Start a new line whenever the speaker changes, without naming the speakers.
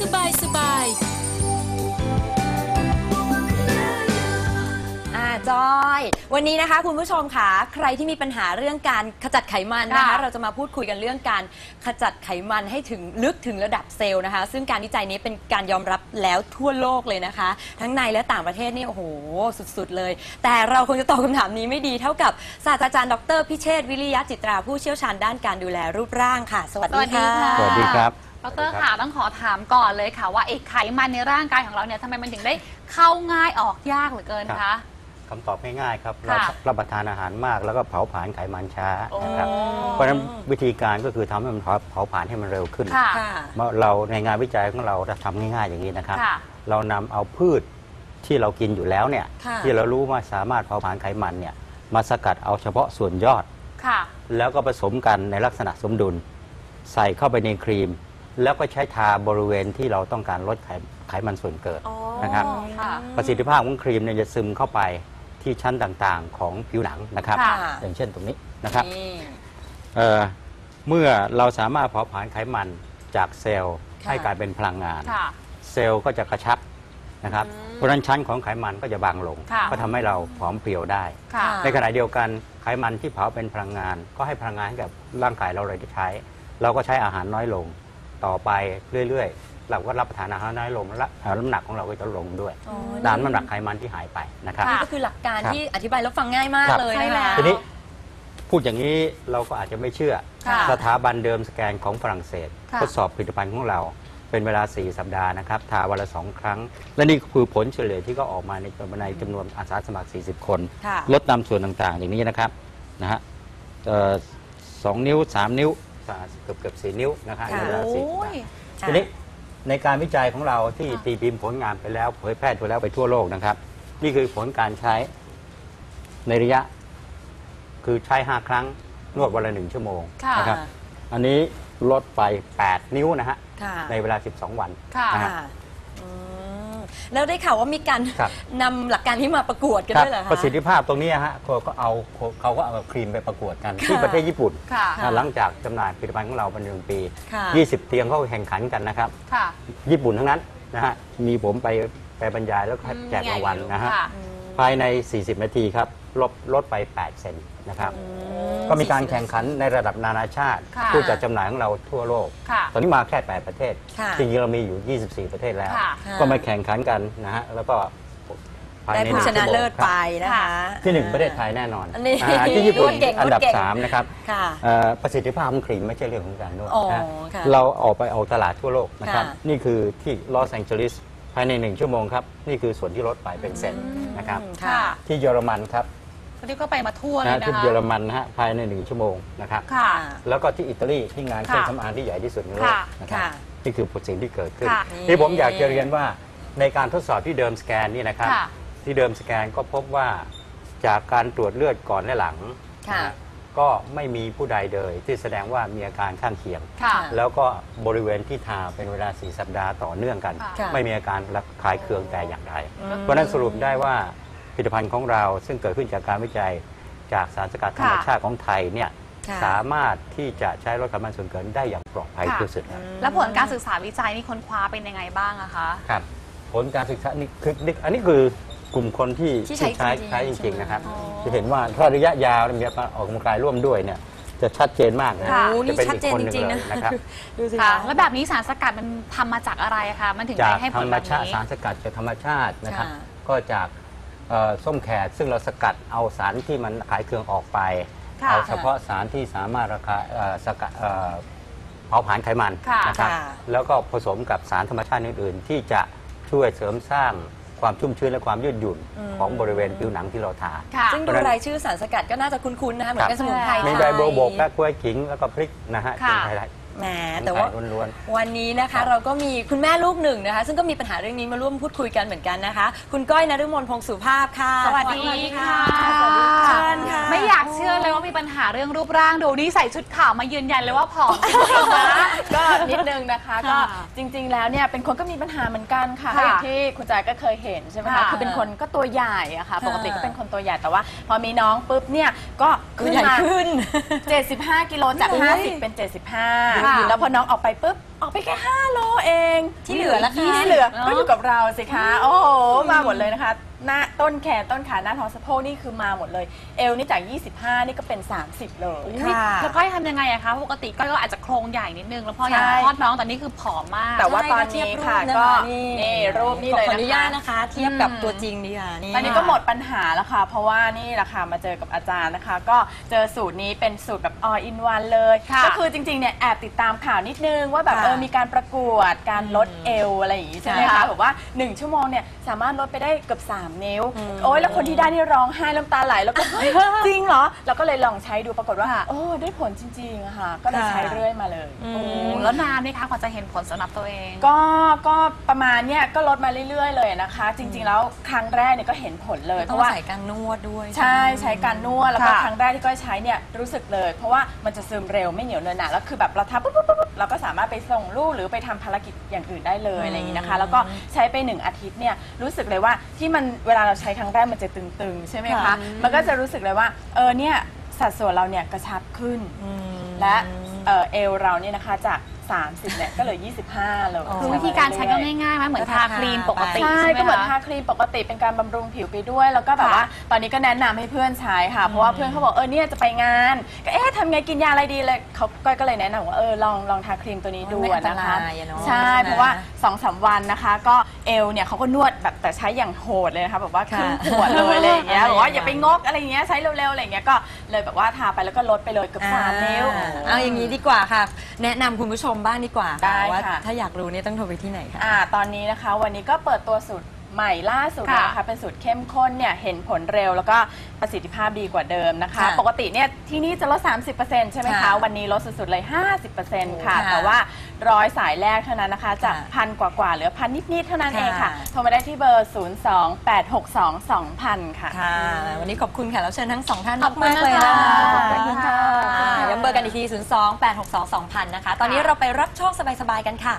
สบายสบาย
อ่าจอย วันนี้นะคะคุณผู้ชมค่ะ ใครที่มีปัญหาเรื่องการขจัดไขมันนะคะ
ค่ะ
เราจะมาพูดคุยกันเรื่องการขจัดไขมันให้ถึงลึกถึงระดับเซลล์นะคะ ซึ่งการวิจัยนี้เป็นการยอมรับแล้วทั่วโลกเลยนะคะ ทั้งในและต่างประเทศนี่โอ้โห สุดๆเลย แต่เราคงจะตอบคำถามนี้ไม่ดีเท่ากับศาสตราจารย์ดรพิเชษฐ์วิริยะจิตราผู้เชี่ยวชาญด้านการดูแลรูปร่างค่ะ สวัสดีค่ะ
สวัสดีค่ะ
สวัสดีครับ
ดรค่ะต้องขอถามก่อนเลยค่ะ ว่าไอ้ไขมันในร่างกายของเราเนี่ยทำไมมันถึงได้เข้าง่ายออกยากเหลือเกิน
ครั
คะ
บคำตอบง่ายๆครับเรา
ค่ะ
รับประทานอาหารมากแล้วก็เผาผลาญไขมันช้า
โอ้
นะครับ เพราะฉะนั้นวิธีการก็คือทำให้มันเผาเผาผลาญให้มันเร็วขึ้น
ค่ะ
ค่ะ
เมื่อเราในงานวิจัยของเราจะทำง่ายๆอย่างนี้นะครับ
ค่ะ
เรานำเอาพืชที่เรากินอยู่แล้วเนี่ย
ค่ะ
ที่เรารู้ว่าสามารถเผาผลาญไขมันเนี่ยมาสกัดเอาเฉพาะส่วนยอด
ค่ะ
แล้วก็ผสมกันในลักษณะสมดุล ใส่เข้าไปในครีม แล้วก็ใช้ทาบริเวณที่เราต้องการลดไขไขมันส่วนเกิด
อ๋อ
นะครับ
ค่ะ
ประสิทธิภาพของครีมเนี่ยจะซึมเข้าไปที่ชั้นต่างๆ ของผิวหนังนะครับ
ค่ะ
อย่างเช่นตรงนี้นะครับ
นี่
เอ่อเมื่อเราสามารถเผาผลาญไขมันจากเซลล์
ค่ะ
ให้กลายเป็นพลังงาน
ค่ะ
เซลล์ก็จะกระชับนะครับเพราะฉะนั้นชั้นของไขมันก็จะบางลง
ค่ะ
ก็ทำให้เราผอมเพรียวได้
ค่ะ
ในขณะเดียวกันไขมันที่เผาเป็นพลังงาน ก็ให้พลังงานให้กับร่างกายเราเลยที่ใช้ เราก็ใช้อาหารน้อยลง ต่อไปเรื่อยๆ เราก็รับประทานอาหารน้อยลงและเอ่อน้ำหนักของเราก็จะลงด้วย
อ๋อ
ตามน้ำหนักไขมันที่หายไปนะครับ
นี่ก็คือหลักการ
ครับ
ที่อธิบายแล้วฟังง่ายมาก
ครับ
เลย
ใช่
นะ
แล้
คะ
ว
ทีนี้พูดอย่างนี้เราก็อาจจะไม่เชื่อ
ค่ะ
สถาบันเดิมสแกนของฝรั่งเศส
ค่ะ
ทดสอบผลิตภัณฑ์ของเรา เป็นเวลา 4 สัปดาห์นะครับ ทาวันละสองครั้ง และนี่คือผลเฉลี่ยที่ก็ออกมาในในจำนวนอาสาสมัคร 40 คน
ค่ะ
ลดตามส่วนต่างๆ อย่างนี้นะครับนะฮะเอ่อสองนิ้ว 3 นิ้ว เกือบเกือบสี่นิ้วนะครับ
ค่ะ
ในเวลาสี่สัป
โอ้
ดายห์
ค่ะ
ทีนี้ในการวิจัยของเราที่
ค่ะ
ตีพิมพ์ผลงานไปแล้วเผยแพร่ไปแล้วไปทั่วโลกนะครับ นี่คือผลการใช้ในระยะ คือใช้ 5 ครั้งนวดวันละหนึ่งชั่วโมง
ค่ะ
นะครับ อันนี้ลดไป 8 นิ้วนะฮะ
ค่ะ
ในเวลา 12 วัน
ค่ะ
นะฮะ
ค่ะอืม แล้วได้ข่าวว่ามีการ
ครับ
นำหลักการที่มาประกวดกัน
ครับ
ด้วยเหรอคะ
ประสิทธิภาพตรงนี้ฮะเขาก็เอาเขาก็เอาครีมไปประกวดกัน
ค่ะ
ที่ประเทศญี่ปุ่น
ค่ะ
ค่ะ
หลังจากจำหน่ายผลิตภัณฑ์ของเราเป็นหนึ่งปี
ค่ะ
20 เตียงเขาแข่งขันกันนะครับ
ค่ะ
ญี่ปุ่นทั้งนั้นนะฮะมีผมไปไปบรรยายแล้วก็
อืม
แจกรางวัลนะฮะ
ค่ะ
ภายใน 40 นาทีครับ ลดลดไป 8 เซนนะครับ ก็มีการแข่งขันในระดับนานาชาติ
ค่ะ
ผู้จัดจำหน่ายของเราทั่วโลก
ค่ะ
ตอนนี้มาแค่ 8 ประเทศ
ค่ะ
จริงๆเรามีอยู่ 24 ประเทศแล้ว
ค่ะ
ก็มาแข่งขันกันนะฮะแล้วก็ภาย
ได้
ใน
ผู้ชนะเลิศไป
ครับ
นะคะ
ที่หนึ่งประเทศไทยแน่นอน
อันนี้
อ่าที่ญี่ปุ่น
นวดเก่ง
อันดับ
นวดเก่ง
3 นะครับ
ค่ะ
เอ่อประสิทธิภาพของครีมไม่ใช่เรื่องของการนวด
อ๋อ
นะฮะ
ค่ะ
เราออกไปเอาตลาดทั่วโลกนะครับ
ค่ะ
นี่คือที่ลอสแองเจลิสภายในหนึ่งชั่วโมงครับ นี่คือส่วนที่ลดไปเป็นเซนนะครับ
อืม
ค่ะ
ที่เยอรมันครับ
คนนี้ก็ไปมาทั่วเล
นะ
ยนะ
ที่
คะ
เยอรมันนะฮะภายในหนึ่งชั่วโมงนะครับ
ค่ะ
แล้วก็ที่อิตาลีที่งานเครื่อง
ค่ะ
สำอางที่ใหญ่ที่สุดในโลก
ค่ะ
นะครับ
ค่ะ
นี่คือผลสิ่งที่เกิดขึ้น
ค่ะ
ที่ผมอยากจะเรียนว่าในการทดสอบที่เดิมสแกนนี่นะครับ
ค่ะ
ที่เดิมสแกนก็พบว่าจากการตรวจเลือดก่อนและหลัง
ค่ะ
นะฮะก็ไม่มีผู้ใดเลยที่แสดงว่ามีอาการข้างเคียง
ค่ะ
แล้วก็บริเวณที่ทาเป็นเวลา4สัปดาห์ต่อเนื่องกัน
ค่ะ
ไม่มีอาการระคายเคืองแต่อย่างใด
อืม
เพราะฉะนั้นสรุปได้ว่า ผลิตภัณฑ์ของเรา ซึ่งเกิดขึ้นจากการวิจัยจากสารสกัดธรรมชาติของไทยเนี่ย
ค่ะ
สามารถที่จะใช้ลดไขมันส่วนเกินได้อย่างปลอดภัย
ค่ะ
ที่สุดครับ
แล้วผลการศึกษาวิจัยนี่ค้นคว้าเป็นยังไงบ้างอะคะ
ครับผลการศึกษานี่คือนี่อันนี้คือกลุ่มคนที่
ที่ใช้
ใช้
จริงๆ
ใช้จริง ๆ นะครับ
อ๋อ
จะเห็นว่าถ้าระยะยาวมีการออกกำลังกายร่วมด้วยเนี่ยจะชัดเจนมากนะ
ค่ะ
โอ้
จะ
นี่
เป็น
ชัด
อีก
เจน
คนห
จ
นึ่ง
ริงๆ
เล
นะ
ยนะครับ
ดูสิ
ค่ะ
คะ
แล้วแบบนี้สารสกัดมันทำมาจากอะไรอะคะ มันถึง
จาก
ได้ให้ผ
ธร
ล
รม
แบบ
ชาติ
นี้
สารสกัดจากธรรมชาตินะครับ
ค่ะ
ก็จาก เอ่อส้มแขกซึ่งเราสกัดเอาสารที่มันขายเครื่องออกไป
ค่ะ
เอาเฉพาะสารที่สามารถราคาเอ่อสกัดเอ่อเผาผลาญไขมัน
ค่ะ
นะครับ
ค่ะ
แล้วก็ผสมกับสารธรรมชาติอื่น ๆ ที่จะช่วยเสริมสร้างความชุ่มชื้นและความยืดหยุ่น
อืม
ของบริเวณผิวหนังที่เราทา
ค่ะ
ซึ่งดูรายชื่อสารสกัดก็น่าจะคุ้นๆนะคะเหมือนเป็นสมุนไพร
ครับ
มี
ไท
ใบ
ย
โบวบกและกล้วยขิงแล้วก็พริกนะฮะ
ค่ะ
เป็นไทย
แหม
ๆ
แต่ว่า
ไทยล้วน
วันนี้นะ
ครั
คะ
บ
เราก็มีคุณแม่ลูกหนึ่งนะคะ ซึ่งก็มีปัญหาเรื่องนี้มาร่วมพูดคุยกันเหมือนกันนะคะ คุณก้อยนฤมลพงศ์สุภาพค่ะ
สวัสดีค่ะ
สวัสดีค่ะเชิญค่ะ
ไม่อยากเชื่อเลยว่ามีปัญหาเรื่องรูปร่างดูนี่ใส่ชุดขาวมายืนยันเลยว่าผอมจริงๆนะ
ก็นิดนึงนะคะก็จริง ๆ แล้วเนี่ยเป็นคนก็มีปัญหาเหมือนกันค่ะ
ค่ะ
ก็อย่างที่คุณจ๋าก็เคยเห็นใช่ไหม
ค่ะ
คะคือเป็นคนก็ตัวใหญ่อะค่ะ
ค่ะ
ปกติก็เป็นคนตัวใหญ่แต่ว่า พอมีน้องปุ๊บเนี่ยก็
คือ
ขึ้น
ใหญ่
มา
ขึ้น
75 กิโลจาก
โอ้ย
50 เป็น
ดู
ค่ะ
แล้วพอน้องออกไปปุ๊บออกไปแค่5โลเอง
ที่เหลือล่ะคะ
ที่เหลือ
เนอะ
ก็อยู่กับเราสิคะ โอ้โหมาหมดเลยนะคะ หน้าต้นแขนต้นขาหน้าท้องสะโพกนี่คือมาหมดเลย เอวนี่จาก 25 นี่ก็เป็น 30 เลย
ค่ะ
แล้วก้อยทำยังไงอะคะ ปกติก้อยก็อาจจะโครงใหญ่นิดนึง แล้วพออยาก
ใช่
คลอดน้องตอนนี้คือผอมมาก
แต่ว่า
ใช่
ตอน
เทียบ
นี้
รูป
ค่ะ
น
ก็นี่รูปนี่เลย
ขออนุญาต
นะคะ
นะคะเทียบกับ
อืม
ตัวจริงดีค่ะนี่
ตอนนี้ก็หมดปัญหาแล้วค่ะ เพราะว่านี่แหละค่ะมาเจอกับอาจารย์นะคะ ก็เจอสูตรนี้เป็นสูตรแบบ all in one เลย
ค่ะ
ก็คือจริงๆเนี่ยแอบติดตามข่าวนิดนึงว่าแบบ
ค่ะ
เออมีการประกวดการลดเอวอะไรอย่างงี้ใช่ไหม
ใช่
คะ
ค่ะ
แบบว่า 1 ชั่วโมงเนี่ยสามารถลดไปได้เกือบ3 นิ้ว
อืม
โอ้ยแล้วคนที่ได้นี่ร้องไห้น้ำตาไหลแล้วก็ เฮ้ยจริงเหรอเราก็เลยลองใช้ดูปรากฏว่า
ค่ะ
โอ้ได้ผลจริงๆอะค่ะ ก็เลย
ค่ะ
ใช้เรื่อยมาเลย
อืม
โอ้ แล้วนานไหมคะกว่าจะเห็นผลสำหรับตัวเอง
ก็ก็ประมาณเนี่ยก็ลดมาเรื่อยๆ เลยนะคะ จริง ๆ แล้วครั้งแรกเนี่ยก็เห็นผลเลย เพ
ต้อง
ราะว่า
ใส่การนวดด้วย
ใช่ใช้การนวดแล้วก็
ค่ะ
ครั้งแรกที่ก้อยใช้เนี่ยรู้สึกเลย เพราะว่ามันจะซึมเร็วไม่เหนียวเนอะหนะแล้วคือแบบเราทำปุ๊บปุ๊บปุ๊บปุ๊บเราก็สามารถไปส่งลูกหรือไปทำภารกิจอย่างอื่นได้เลยอะไรอย่างนี้นะคะ แล้วก็ใช้ไปหนึ่งอาทิตย์เนี่ยรู้สึกเลยว่าที่มันเวลาเราใช้ครั้งแรกมันจะตึงๆ ใช่ไหมคะ
ค่ะ
มันก็จะรู้สึกเลยว่าเออเนี่ยสัดส่วนเราเนี่ยกระชับขึ้น
อืม
และเอ่อเอวเราเนี่ยนะคะจาก 30เนี่ยก็เหลือ25 เลย
อ๋อ
คือวิธีการใช้ก็ง่ายๆไหมเหมือนทาครีมปกติ
ใช่
ใช่ไหม
ก็เหมือน
คะ
ทาครีมปกติเป็นการบำรุงผิวไปด้วย แล้วก็แบบ
ค่ะ
ว่า ตอนนี้ก็แนะนำให้เพื่อนใช้ค่ะ เพราะว่าเพื่อนเขาบอกเออเนี่ยจะไปงาน ก็เอ๊ะ ทำไงกินยาอะไรดีเลยเขาก้อยก็เลยแนะนำว่าเออลองลองทาครีมตัวนี้ดู
ไม่อันต
นะคะ
รายอะเนาะ
ใช่
ใช่ไหม
เพราะว่า2อสวันนะคะ ก็เอวเนี่ยเขาก็นวดแบบแต่ใช้อย่างโหดเลยนะคะแบบว่าครึ่ง
ค่ะ
ขวดเลยอะไรอย่างเงี้ย
อะไร
บอกว่า
อย่าง
อย่าไปงกอะไรอย่างเงี้ยใช้เร็วๆอะไรอย่างเงี้ยก็เลยแบบว่าทาไปแล้วก็ลดไปเลยเกือบสามนิ้ว
อ่าเอาอย่างนี้ดีกว่าค่ะ แนะนำคุณผู้ชมบ้างดีกว่า
ได้
ว่า
ค่ะ
ถ้าอยากรู้เนี่ยต้องโทรไปที่ไหนคะ
อ่าตอนนี้นะคะวันนี้ก็เปิดตัวสูตร ใหม่ล่าสุด
ค่ะ
นะคะเป็นสูตรเข้มข้นเนี่ยเห็นผลเร็วแล้วก็ประสิทธิภาพดีกว่าเดิมนะคะ
ค่ะ
ปกติเนี่ยที่นี่จะลด 30%ใช่ไหมคะ
ค่ะ
วันนี้ลดสุดๆเลย 50%ค่ะ
ค่ะ
แต่ว่าร้อยสายแรกเท่านั้นนะคะ จาก
ค่ะ
พันกว่าๆเหลือพันนิดๆเท่านั้น
ค่ะ
เองค่ะ โทรมาได้ที่เบอร์ 028622000 ค่ะ
ค่ะ วันนี้ขอบคุณแขกรับเชิญทั้งสองท่าน
ขอบคุณ
มากๆเลย
นะคะ
ค่ะ
ขอบคุณค่ะ
อ่าย้ำเบอร์กันอีกที 0 2 8 6 2 2 0 0 0 นะคะ ตอนนี้เราไปรับโชคสบายๆกันค่ะ